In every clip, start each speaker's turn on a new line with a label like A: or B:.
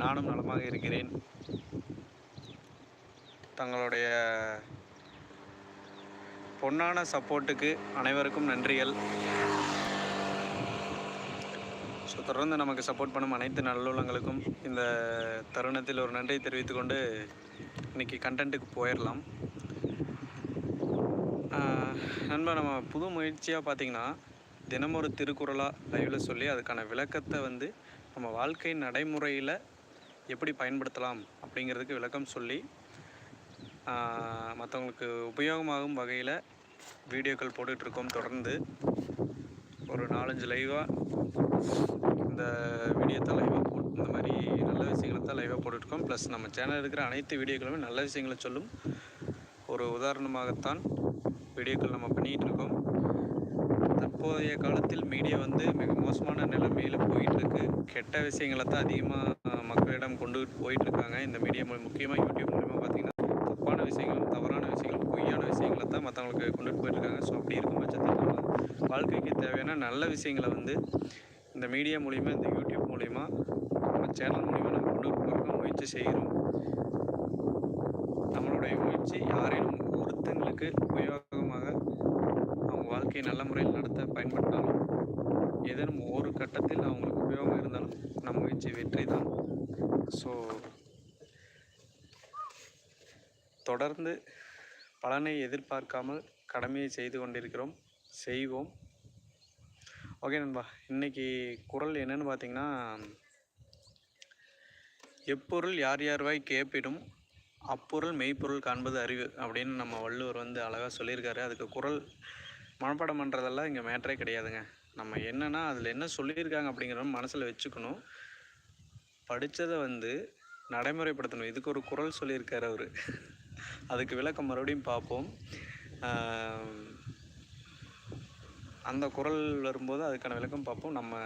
A: நானும் நலமாக இருக்கிறேன். தங்களுடைய பொன்னான சப்போர்ட்டுக்கு அனைவருக்கும் நன்றிகள். ஸோ தொடர்ந்து நமக்கு சப்போர்ட் பண்ணும் அனைத்து நல்லுள்ளங்களுக்கும் இந்த தருணத்தில் ஒரு நன்றி தெரிவித்துக்கொண்டு இன்னைக்கு கண்டென்ட்டுக்கு போயிடலாம். நண்பர் நண்பா நம்ம புது முயற்சியாக பார்த்தீங்கன்னா தினமும் ஒரு திருக்குறளாக லைவில் சொல்லி அதுக்கான விளக்கத்தை வந்து நம்ம வாழ்க்கை நடைமுறையில் எப்படி பயன்படுத்தலாம் அப்படிங்கிறதுக்கு விளக்கம் சொல்லி மற்றவங்களுக்கு உபயோகமாகும் வகையில் வீடியோக்கள் போட்டுட்ருக்கோம் தொடர்ந்து. ஒரு நாலஞ்சு லைவாக இந்த வீடியோத்தை லைவாக போட்டு இந்த மாதிரி நல்ல விஷயங்களை தான் லைவாக போட்டுட்ருக்கோம். ப்ளஸ் நம்ம சேனல் இருக்கிற அனைத்து வீடியோக்களுமே நல்ல விஷயங்களை சொல்லும் ஒரு உதாரணமாகத்தான் வீடியோக்கள் நம்ம பண்ணிகிட்டு இருக்கோம் தற்போதைய காலத்தில் மீடியா வந்து மிக மோசமான நிலைமையில் போயிட்டுருக்கு கெட்ட விஷயங்களை தான் அதிகமாக மக்களிடம் கொண்டு போயிட்டுருக்காங்க. இந்த மீடியா மூலம் முக்கியமாக யூடியூப் மூலிமா பார்த்தீங்கன்னா தப்பான விஷயங்களும் தவறான விஷயங்களும் பொய்யான விஷயங்களை தான் மற்றவங்களுக்கு கொண்டுட்டு போயிட்டுருக்காங்க. ஸோ அப்படி இருக்கும் பட்சத்தில் நம்ம வாழ்க்கைக்கு தேவையான நல்ல விஷயங்களை வந்து இந்த மீடியா மூலிமா இந்த யூடியூப் மூலிமா நம்ம சேனல் மூலிமா நம்ம கொண்டு போக முயற்சி செய்கிறோம் நம்மளுடைய முயற்சி யாரேனும் ஒருத்தங்களுக்கு உபயோக அவங்க வாழ்க்கையை நல்ல முறையில் நடத்த பயன்பட்டாலும் ஏதேனும் ஒரு கட்டத்தில் அவங்களுக்கு உபயோகம் இருந்தாலும் நம் முயற்சி வெற்றி தான் ஸோ தொடர்ந்து பலனை எதிர்பார்க்காமல் கடமையை செய்து கொண்டிருக்கிறோம். செய்வோம். ஓகே நண்பா இன்னைக்கு குரல் என்னன்னு பார்த்தீங்கன்னா எப்பொருள் யார் யார்வாய் கேட்பிடும் அப்பொருள் மெய்ப்பொருள் காண்பது அறிவு அப்படின்னு நம்ம வள்ளுவர் வந்து அழகாக சொல்லியிருக்காரு. அதுக்கு குரல் மனப்பாடம் பண்ணுறதெல்லாம் இங்கே மேட்டரே கிடையாதுங்க. நம்ம என்னென்னா அதில் என்ன சொல்லியிருக்காங்க அப்படிங்கிறத மனசில் வச்சுக்கணும். படித்ததை வந்து நடைமுறைப்படுத்தணும். இதுக்கு ஒரு குரல் சொல்லியிருக்காரு அவர். அதுக்கு விளக்கம் மறுபடியும் பார்ப்போம். அந்த குரல் வரும்போது அதுக்கான விளக்கம் பார்ப்போம். நம்ம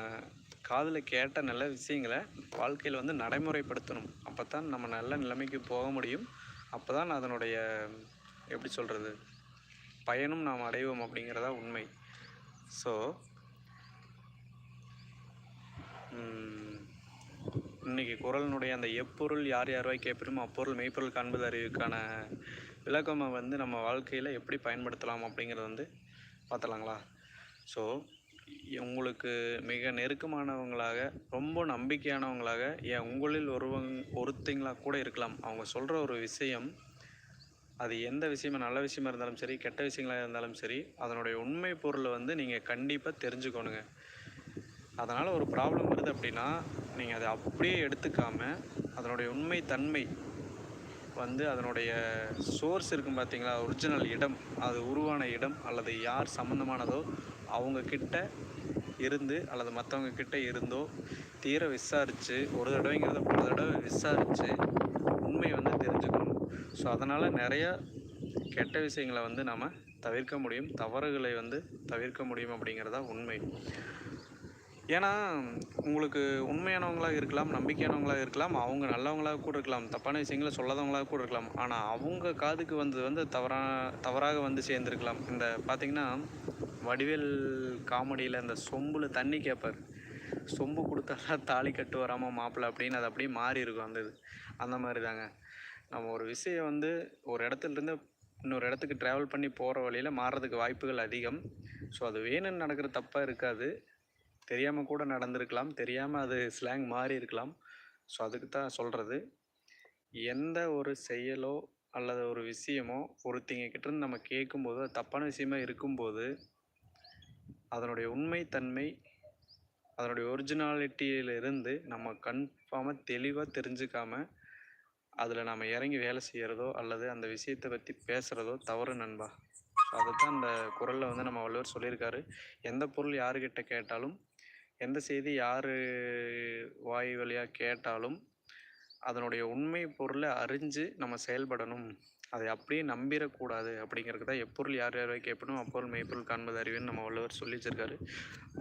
A: காதில் கேட்ட நல்ல விஷயங்களை வாழ்க்கையில் வந்து நடைமுறைப்படுத்தணும். அப்போ தான் நம்ம நல்ல நிலைமைக்கு போக முடியும். அப்போ தான் அதனுடைய எப்படி சொல்கிறது பயனும் நாம் அடைவோம் அப்படிங்கிறதா உண்மை. ஸோ இன்னைக்கு குரலினுடைய அந்த எப்பொருள் யார் யார்வாய் கேட்பிடும் அப்பொருள் மெய்ப்பொருள் காண்பது அறிவுக்கான விளக்கமை வந்து நம்ம வாழ்க்கையில் எப்படி பயன்படுத்தலாம் அப்படிங்கிறத வந்து பார்த்தலாங்களா ஸோ உங்களுக்கு மிக நெருக்கமானவங்களாக ரொம்ப நம்பிக்கையானவங்களாக ஏன் உங்களில் ஒருவங் ஒருத்தங்களாக கூட இருக்கலாம். அவங்க சொல்கிற ஒரு விஷயம் அது எந்த விஷயமா நல்ல விஷயமா இருந்தாலும் சரி கெட்ட விஷயங்களாக இருந்தாலும் சரி அதனுடைய உண்மை பொருளை வந்து நீங்கள் கண்டிப்பாக தெரிஞ்சுக்கணுங்க. அதனால் ஒரு ப்ராப்ளம் வருது அப்படின்னா நீங்கள் அதை அப்படியே எடுத்துக்காமல் அதனுடைய உண்மை தன்மை வந்து அதனுடைய சோர்ஸ் இருக்கும் பார்த்தீங்களா ஒரிஜினல் இடம் அது உருவான இடம் அல்லது யார் சம்மந்தமானதோ அவங்கக்கிட்ட இருந்து அல்லது மற்றவங்க கிட்ட இருந்தோ தீர விசாரித்து ஒரு தடவைங்கிறத பல தடவை விசாரித்து உண்மை வந்து தெரிஞ்சுக்கணும். ஸோ அதனால் நிறையா கெட்ட விஷயங்களை வந்து நாம் தவிர்க்க முடியும். தவறுகளை வந்து தவிர்க்க முடியும் அப்படிங்கிறதா உண்மை. ஏன்னா உங்களுக்கு உண்மையானவங்களாக இருக்கலாம் நம்பிக்கையானவங்களாக இருக்கலாம் அவங்க நல்லவங்களாக கூட இருக்கலாம் தப்பான விஷயங்களை சொல்லாதவங்களாக கூட இருக்கலாம். ஆனால் அவங்க காதுக்கு வந்தது வந்து தவறா தவறாக வந்து சேர்ந்துருக்கலாம். இந்த பார்த்திங்கன்னா வடிவேல் காமெடியில் இந்த சொம்பில் தண்ணி கேட்பார் சொம்பு கொடுத்தா தாலி கட்டு வராமல் மாப்பிள்ளை அப்படின்னு அது அப்படியே மாறி இருக்கும் அந்த இது. அந்த மாதிரி தாங்க நம்ம ஒரு விஷயம் வந்து ஒரு இடத்துலேருந்து இன்னொரு இடத்துக்கு ட்ராவல் பண்ணி போகிற வழியில் மாறுறதுக்கு வாய்ப்புகள் அதிகம். ஸோ அது வேணும்னு நடக்கிற தப்பாக இருக்காது. தெரியாமல் கூட நடந்திருக்கலாம். தெரியாமல் அது ஸ்லாங் மாறி இருக்கலாம். ஸோ அதுக்கு தான் சொல்கிறது எந்த ஒரு செயலோ அல்லது ஒரு விஷயமோ ஒருத்தங்க கிட்டேருந்து நம்ம கேட்கும்போது அது தப்பான விஷயமா இருக்கும்போது அதனுடைய உண்மைத்தன்மை அதனுடைய ஒரிஜினாலிட்டியிலிருந்து நம்ம கன்ஃபார்மாக தெளிவாக தெரிஞ்சுக்காம அதில் நம்ம இறங்கி வேலை செய்கிறதோ அல்லது அந்த விஷயத்தை பற்றி பேசுகிறதோ தவறு நண்பா. அதை தான் அந்த குரலில் வந்து நம்ம வள்ளுவர் சொல்லியிருக்காரு. எந்த பொருள் யாருக்கிட்ட கேட்டாலும் எந்த செய்தி யார் வாய் வழியாக கேட்டாலும் அதனுடைய உண்மை பொருளை அறிஞ்சு நம்ம செயல்படணும். அதை அப்படியே நம்பிடக்கூடாது அப்படிங்கிறது தான் எப்பொருள் யார் யாரை கேட்பணும் அப்பொருள் மெய்ப்பொருள் காண்பது அறிவுன்னு நம்ம வள்ளுவர் சொல்லிச்சிருக்காரு.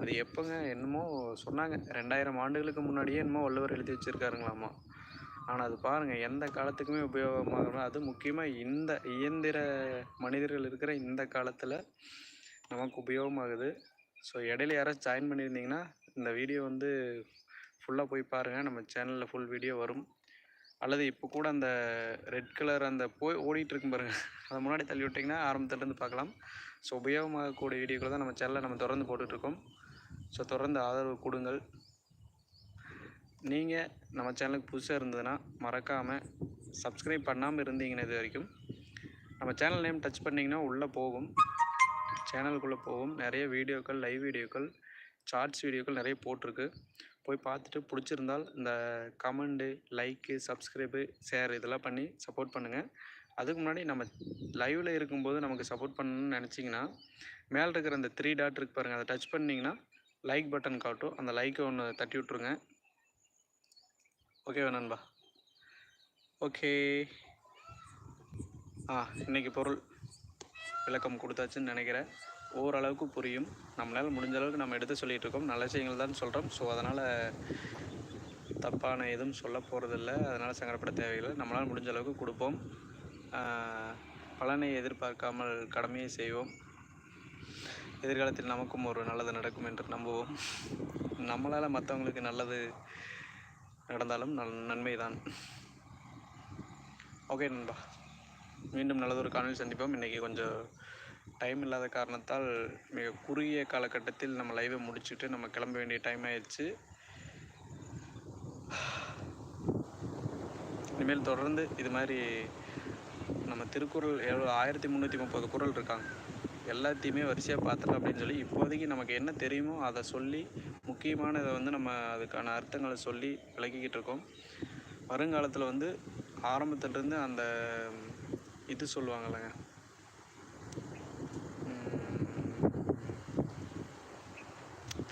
A: அது எப்போங்க என்னமோ சொன்னாங்க. ரெண்டாயிரம் ஆண்டுகளுக்கு முன்னாடியே என்னமோ வள்ளுவர் எழுதி வச்சுருக்காருங்களாமா. ஆனால் அது பாருங்கள் எந்த காலத்துக்குமே உபயோகமாகணும் அது முக்கியமாக இந்த இயந்திர மனிதர்கள் இருக்கிற இந்த காலத்தில் நமக்கு உபயோகமாகுது. ஸோ இடையில யாராச்சும் ஜாயின் பண்ணியிருந்தீங்கன்னா இந்த வீடியோ வந்து ஃபுல்லாக போய் பாருங்கள் நம்ம சேனலில் ஃபுல் வீடியோ வரும். அல்லது இப்போ கூட அந்த ரெட் கலர் அந்த போய் ஓடிட்டுருக்கும் பாருங்கள் அதை முன்னாடி தள்ளி விட்டிங்கன்னா ஆரம்பத்துலேருந்து பார்க்கலாம். ஸோ உபயோகமாகக்கூடிய வீடியோக்கள் தான் நம்ம சேனலில் நம்ம தொடர்ந்து போட்டுட்ருக்கோம் ஸோ தொடர்ந்து ஆதரவு கொடுங்கள். நீங்கள் நம்ம சேனலுக்கு புதுசாக இருந்ததுன்னா மறக்காமல் சப்ஸ்கிரைப் பண்ணாமல் இருந்தீங்கன்னா இது வரைக்கும் நம்ம சேனல் நேம் டச் பண்ணிங்கன்னா உள்ளே போகும். சேனலுக்குள்ளே போகும். நிறைய வீடியோக்கள் லைவ் வீடியோக்கள். ஷார்ட்ஸ் வீடியோக்கள் நிறைய போட்டிருக்கு. போய் பார்த்துட்டு பிடிச்சிருந்தால் இந்த கமெண்டு லைக்கு சப்ஸ்கிரைபு ஷேர் இதெல்லாம் பண்ணி சப்போர்ட் பண்ணுங்கள் அதுக்கு முன்னாடி நம்ம லைவில் இருக்கும்போது நமக்கு சப்போர்ட் பண்ணணும்னு நினச்சிங்கன்னா மேலே இருக்கிற அந்த த்ரீ டாட் இருக்கு பாருங்கள் அதை டச் பண்ணிங்கன்னா லைக் பட்டன் காட்டும். அந்த லைக்கை ஒன்று தட்டி விட்ருங்க ஓகேவா நண்பா? ஓகே ஆ இன்றைக்கி பொருள் விளக்கம் கொடுத்தாச்சுன்னு நினைக்கிறேன். ஓரளவுக்கு புரியும். நம்மளால் முடிஞ்ச அளவுக்கு நம்ம எடுத்து சொல்லிகிட்டு இருக்கோம். நல்ல விஷயங்கள் தான் சொல்கிறோம் ஸோ அதனால் தப்பான எதுவும் சொல்ல போகிறதில்ல அதனால் சங்கடப்பட தேவையில்லை. நம்மளால் முடிஞ்ச அளவுக்கு கொடுப்போம். பலனை எதிர்பார்க்காமல் கடமையை செய்வோம். எதிர்காலத்தில் நமக்கும் ஒரு நல்லது நடக்கும் என்று நம்புவோம். நம்மளால் மற்றவங்களுக்கு நல்லது நடந்தாலும் நல் நன்மை தான் ஓகே நண்பா. மீண்டும் நல்லதொரு காணொலி சந்திப்போம். இன்றைக்கி கொஞ்சம் டைம் இல்லாத காரணத்தால் மிக குறுகிய காலகட்டத்தில் நம்ம லைவை முடிச்சுட்டு நம்ம கிளம்ப வேண்டிய டைம் ஆயிடுச்சு. இனிமேல் தொடர்ந்து இது மாதிரி நம்ம திருக்குறள் எவ்வளோ ஆயிரத்தி முந்நூற்றி முப்பது குறள் இருக்காங்க. எல்லாத்தையுமே வரிசையாக பார்த்துட்டு அப்படின்னு சொல்லி இப்போதைக்கு நமக்கு என்ன தெரியுமோ அதை சொல்லி முக்கியமானதை வந்து நம்ம அதுக்கான அர்த்தங்களை சொல்லி விளக்கிக்கிட்டு இருக்கோம். வருங்காலத்தில் வந்து ஆரம்பத்துலேருந்து அந்த இது சொல்லுவாங்கல்லங்க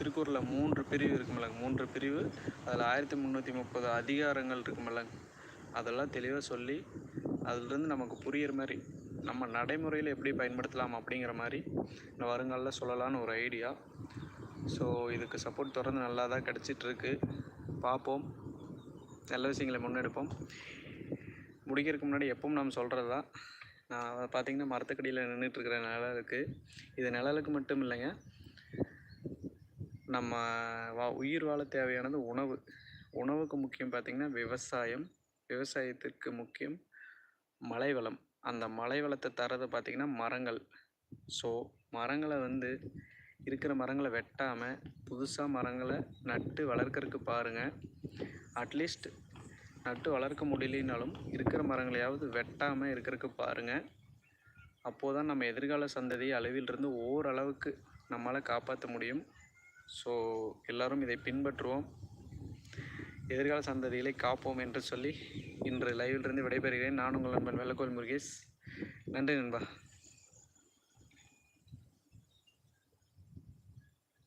A: திருக்குறளில் மூன்று பிரிவு இருக்குமில்லங்க மூன்று பிரிவு. அதில் ஆயிரத்தி முந்நூற்றி முப்பது அதிகாரங்கள் இருக்குமில்லங்க அதெல்லாம் தெளிவாக சொல்லி அதுலேருந்து நமக்கு புரியிற மாதிரி நம்ம நடைமுறையில் எப்படி பயன்படுத்தலாம் அப்படிங்கிற மாதிரி இந்த வருங்காலில் சொல்லலான்னு ஒரு ஐடியா. ஸோ இதுக்கு சப்போர்ட் தொடர்ந்து நல்லா தான் கிடச்சிட்ருக்கு. பார்ப்போம் நல்ல விஷயங்களை முன்னெடுப்போம். முடிக்கிறதுக்கு முன்னாடி எப்பவும் நம்ம சொல்கிறது தான் நான் பார்த்திங்கன்னா மரத்துக்கடியில் நின்றுட்டுருக்கிற நிழலுக்கு இது நிழலுக்கு மட்டும் இல்லைங்க. நம்ம வா உயிர் வாழ தேவையானது உணவு. உணவுக்கு முக்கியம் பார்த்திங்கன்னா விவசாயம் விவசாயத்திற்கு முக்கியம் மலை வளம் அந்த மலை வளத்தை தரது பார்த்திங்கன்னா மரங்கள். ஸோ மரங்களை வந்து இருக்கிற மரங்களை வெட்டாமல் புதுசாக மரங்களை நட்டு வளர்க்குறதுக்கு பாருங்கள் அட்லீஸ்ட் நட்டு வளர்க்க முடியலனாலும் இருக்கிற மரங்களையாவது வெட்டாமல் இருக்கிறதுக்கு பாருங்கள் அப்போது தான் நம்ம எதிர்கால சந்ததியை அளவிலிருந்து ஓரளவுக்கு நம்மளால் காப்பாற்ற முடியும். ஸோ எல்லாரும் இதை பின்பற்றுவோம். எதிர்கால சந்ததிகளை காப்போம் என்று சொல்லி இன்று லைவிலிருந்து விடைபெறுகிறேன். நான் உங்கள் நண்பன் வெள்ளக்கோல் முருகேஷ். நன்றி நண்பா.